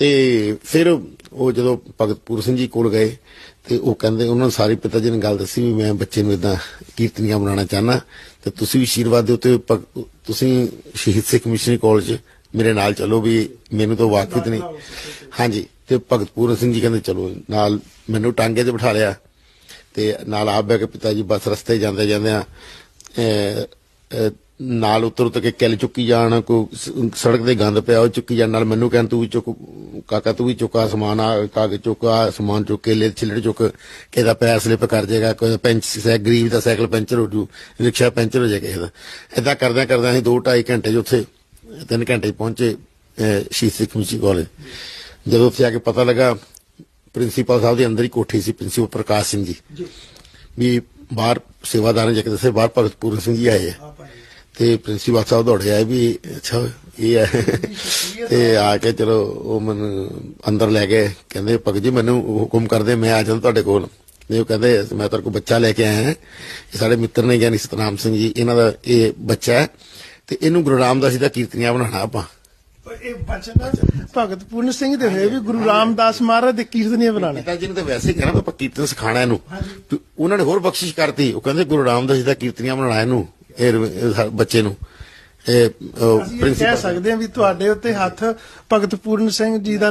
ਤੇ ਫਿਰ ਉਹ ਜਦੋਂ ਭਗਤਪੂਰ ਸਿੰਘ ਜੀ ਕੋਲ ਗਏ ਤੇ ਉਹ ਕਹਿੰਦੇ ਉਹਨਾਂ ਨੂੰ ਸਾਰੇ ਪਿਤਾ ਜੀ ਨੇ ਗੱਲ ਦੱਸੀ ਵੀ ਮੈਂ ਬੱਚੇ ਨੂੰ ਇਦਾਂ ਕੀਰਤਨੀਆਂ ਬਣਾਉਣਾ ਚਾਹਨਾ ਤੇ ਤੁਸੀਂ ਵੀ ਆਸ਼ੀਰਵਾਦ ਦਿਓ ਤੇ ਤੁਸੀਂ ਸ਼ਹੀਦ ਸਿੱਖ ਮਿਸ਼ਨਰੀ ਕਾਲਜ ਮੇਰੇ ਨਾਲ ਚਲੋ ਵੀ ਮੈਨੂੰ ਤਾਂ ਵਾਕਿਫ ਨਹੀਂ। ਹਾਂਜੀ, ਤੇ ਭਗਤ ਪੂਰਨ ਸਿੰਘ ਜੀ ਕਹਿੰਦੇ ਚਲੋ ਨਾਲ ਮੈਨੂੰ ਟਾਂਗੇ ਤੇ ਬਿਠਾ ਲਿਆ ਤੇ ਨਾਲ ਆਪ ਬੈ ਕੇ ਪਿਤਾ ਜੀ ਬਸ ਰਸਤੇ ਜਾਂਦੇ ਜਾਂਦੇ ਆ ਨਾਲ ਉਤਰ ਉੱਤਰ ਕੇ ਕਿੱਲ ਚੁੱਕੀ ਜਾਣ ਕੋ ਸੜਕ ਤੇ ਗੰਦ ਪਿਆ ਉਹ ਚੁੱਕੀ ਜਾਣ, ਨਾਲ ਮੈਨੂੰ ਕਹਿਣ ਤੂੰ ਵੀ ਚੁੱਕ ਕਾਕਾ ਤੂੰ ਵੀ ਚੁੱਕਾ ਸਮਾਨ ਆ ਕਾਗਜ਼ ਚੁੱਕਾ ਸਮਾਨ ਚੁੱਕ ਕੇ ਲੈ ਛਿਲੜ ਚੁੱਕ ਕਿਹਦਾ ਪੈਰ ਸਲਿਪ ਕਰ ਜਾਏਗਾ ਕੋਈ ਪੈਂਚ ਸੈ ਗਰੀਬ ਦਾ ਸਾਈਕਲ ਪੈਂਚਰ ਹੋ ਜੂ ਰਿਕਸ਼ਾ ਪੈਂਚਰ ਹੋ ਜਾਏਗਾ ਇਹਦਾ ਏਦਾਂ ਕਰਦਿਆਂ ਕਰਦਿਆਂ ਅਸੀਂ 2 2.5 ਘੰਟੇ 'ਚ ਉੱਥੇ 3 ਘੰਟੇ ਪਹੁੰਚੇ ਸ਼ਹੀਦ ਮਿਸ਼ਨਰੀ ਕਾਲਜ। ਜਦੋਂ ਉੱਥੇ ਆ ਕੇ ਪਤਾ ਲੱਗਾ ਪ੍ਰਿੰਸੀਪਲ ਸਾਹਿਬ ਦੇ ਅੰਦਰ ਹੀ ਕੋਠੀ ਸੀ ਪ੍ਰਿੰਸੀਪਲ ਪ੍ਰਕਾਸ਼ ਸਿੰਘ ਜੀ। ਵੀ ਬਾਹਰ ਸੇਵਾਦਾਰਾਂ ਜੇ ਦੱਸੇ ਬਾਹਰ ਭਗਤ ਪੂਰਨ ਸਿੰਘ ਜੀ ਆਏ ਆ। ਤੇ ਪ੍ਰਿੰਸੀਪਲ ਸਾਹਿਬ ਦੌੜੇ ਆਏ ਵੀ ਅੱਛਾ ਇਹ ਹੈ। ਤੇ ਆ ਕੇ ਚਲੋ ਉਹ ਮੈਨੂੰ ਅੰਦਰ ਲੈ ਗਏ। ਕਹਿੰਦੇ ਭਗਤ ਜੀ ਮੈਨੂੰ ਹੁਕਮ ਕਰਦੇ ਮੈਂ ਆ ਜਾਂਦਾ ਤੁਹਾਡੇ ਕੋਲ। ਤੇ ਉਹ ਕਹਿੰਦੇ ਮੈਂ ਤੁਹਾਡੇ ਕੋਲ ਬੱਚਾ ਲੈ ਕੇ ਆਇਆ ਹਾਂ। ਇਹ ਸਾਡੇ ਮਿੱਤਰ ਨੇ ਗਿਆਨੀ ਸਤਨਾਮ ਸਿੰਘ ਜੀ ਇਹਨਾਂ ਦਾ ਇਹ ਬੱਚਾ ਹੈ। ਤੇ ਇਹਨੂੰ ਗੁਰੂ ਰਾਮਦਾਸ ਜੀ ਦਾ ਕੀਰਤਨੀਆ ਬਣਾਉਣਾ ਆਪਾਂ। ਇਹ ਬਚਨ ਭਗਤ ਪੂਰਨ ਸਿੰਘ ਦੇ ਹੋਏ ਵੀ ਗੁਰੂ ਰਾਮਦਾਸ ਮਹਾਰਾਜ ਦੇ ਕੀਰਤਨੀਏ ਬਣਾਣੇ ਪਿਤਾ ਜੀ ਨੇ ਤਾਂ ਵੈਸੇ ਕਹਿਣਾ ਵੀ ਆਪਾਂ ਕੀਰਤਨ ਸਿਖਾਣਾ ਇਹਨੂੰ। ਤੇ ਉਹਨਾਂ ਨੇ ਹੋਰ ਬਖਸ਼ਿਸ਼ ਕਰਤੀ। ਉਹ ਕਹਿੰਦੇ ਗੁਰੂ ਰਾਮਦਾਸ ਜੀ ਦਾ ਕੀਰਤਨੀਆ ਬਣਾਉਣਾ ਇਹਨੂੰ ਇਹ ਬੱਚੇ ਨੂੰ। ਇਹ ਅਸੀਂ ਇਹ ਕਹਿ ਪ੍ਰਿੰਸੀਪਲ ਸਕਦੇ ਹਾਂ ਵੀ ਤੁਹਾਡੇ ਉੱਤੇ ਹੱਥ ਭਗਤ ਪੂਰਨ ਸਿੰਘ ਜੀ ਦਾ